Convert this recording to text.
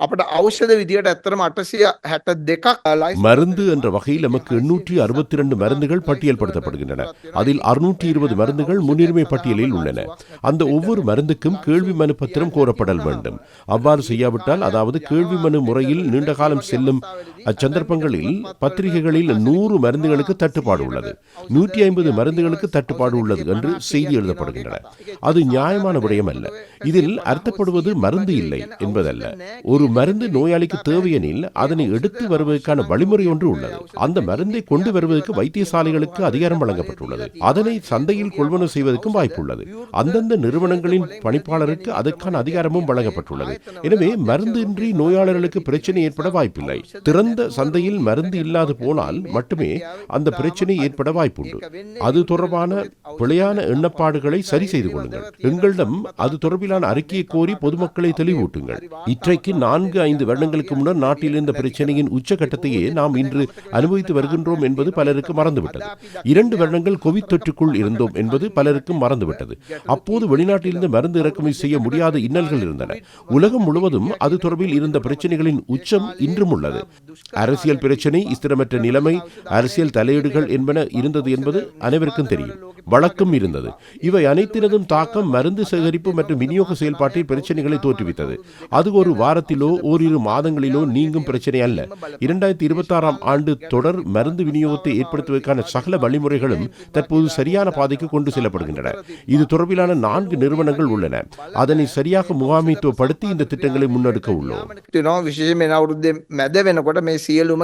අපට ඖෂධ විදියට ඇත්තරම අටසිය හැට දෙකක් ලයිස් மருந்து என்ற வகையில் நமக்கு எண்ணூற்றி அறுபத்தி இரண்டு மருந்துகள் பட்டியல்படுத்தப்படுகின்றன அதில் அறுநூற்றி இருபது மருந்துகள் முன்னுரிமை பட்டியலில் உள்ளன அந்த ஒவ்வொரு மருந்துக்கும் கேள்வி மனு பத்திரம் கோரப்படல் வேண்டும் அவ்வாறு செய்யாவிட்டால் அதாவது கேள்வி மனு முறையில் நீண்ட காலம் செல்லும் அச்சந்தர்ப்பங்களில் பத்திரிகைகளில் நூறு மருந்துகளுக்கு தட்டுப்பாடு உள்ளது நூற்றி ஐம்பது மருந்துகளுக்கு தட்டுப்பாடு உள்ளது என்று செய்தி எழுதப்படுகின்றன அது நியாயமான விடயம் அல்ல இதில் அர்த்தப்படுவது மருந்து இல்லை என்பதல்ல ஒரு மருந்து நோயாளிக்கு தேவையெனில் அதனை எடுத்து வருவதற்கான வழிமுறை ஒன்று உள்ளது. அந்த மருந்தை கொண்டு வருவதற்கு வைத்தியசாலைகளுக்கு அதிகாரம் வழங்கப்பட்டுள்ளது. அதனை சந்தையில் கொள்வனவு செய்வதற்கும் வாய்ப்புள்ளது. அந்தந்த நிறுவனங்களின் பணிப்பாளருக்கு அதற்கான அதிகாரமும் வழங்கப்பட்டுள்ளது. எனவே மருந்தின்றி நோயாளர்களுக்கு பிரச்சனை ஏற்பட வாய்ப்பில்லை. திறந்த சந்தையில் மருந்து இல்லாது போனால் மட்டுமே அந்த பிரச்சனை ஏற்பட வாய்ப்புண்டு. அது தொடர்பான பிழையான எண்ணப்பாடுகளை சரி செய்து கொள்ளுங்கள். எங்களிடம் அது தொடர்பிலான அறிக்கையை கோரி பொதுமக்களை தெளிவூட்டுங்கள். இற்றைக்கு நான்கு ஐந்து வருடங்களுக்கு முன்னர் நாட்டில் இருந்த பிரச்சனையின் உச்சகட்டத்தையே நாம் இன்று அனுபவித்து வருகின்றோம் என்பது பலருக்கு மறந்துவிட்டது. இரண்டு வருடங்கள் கோவிட் தொற்றுக்குள் இருந்தோம் என்பது பலருக்கும் மறந்துவிட்டது. அப்போது வெளிநாட்டிலிருந்து மருந்து இறக்குமதி செய்ய முடியாத இன்னல்கள் இருந்தன. உலகம் முழுவதும் அது தொடர்பில் இருந்த பிரச்சனைகளின் உச்சம் இன்றும் உள்ளது. அரசியல் பிரச்சனை ஸ்திரமற்ற நிலைமை அரசியல் தலையீடுகள் என்பன இருந்தது என்பது அனைவருக்கும் தெரியும். வழக்கம் இருந்தது. இவை அனைத்தினதும் தாக்கம் மருந்து சேகரிப்பு மற்றும் விநியோக செயல்பாட்டில் பிரச்சனைகளை தோற்றுவித்தது. அது ஒரு வாரத்திலோ ஓரிரு மாதங்களிலோ நீங்கும் பிரச்சனை அல்ல. இரண்டாயிரத்தி இருபத்தி ஆறாம் ஆண்டு தொடர் மருந்து விநியோகத்தை ஏற்படுத்துவதற்கான சகல வழிமுறைகளும் தற்போது சரியான பாதைக்கு கொண்டு செல்லப்படுகின்றன. இது தொடர்பிலான நான்கு நிறுவனங்கள் உள்ளன. அதனை சரியாக முகாமைத்துவப்படுத்தி இந்த திட்டங்களை முன்னெடுக்க உள்ளோம்.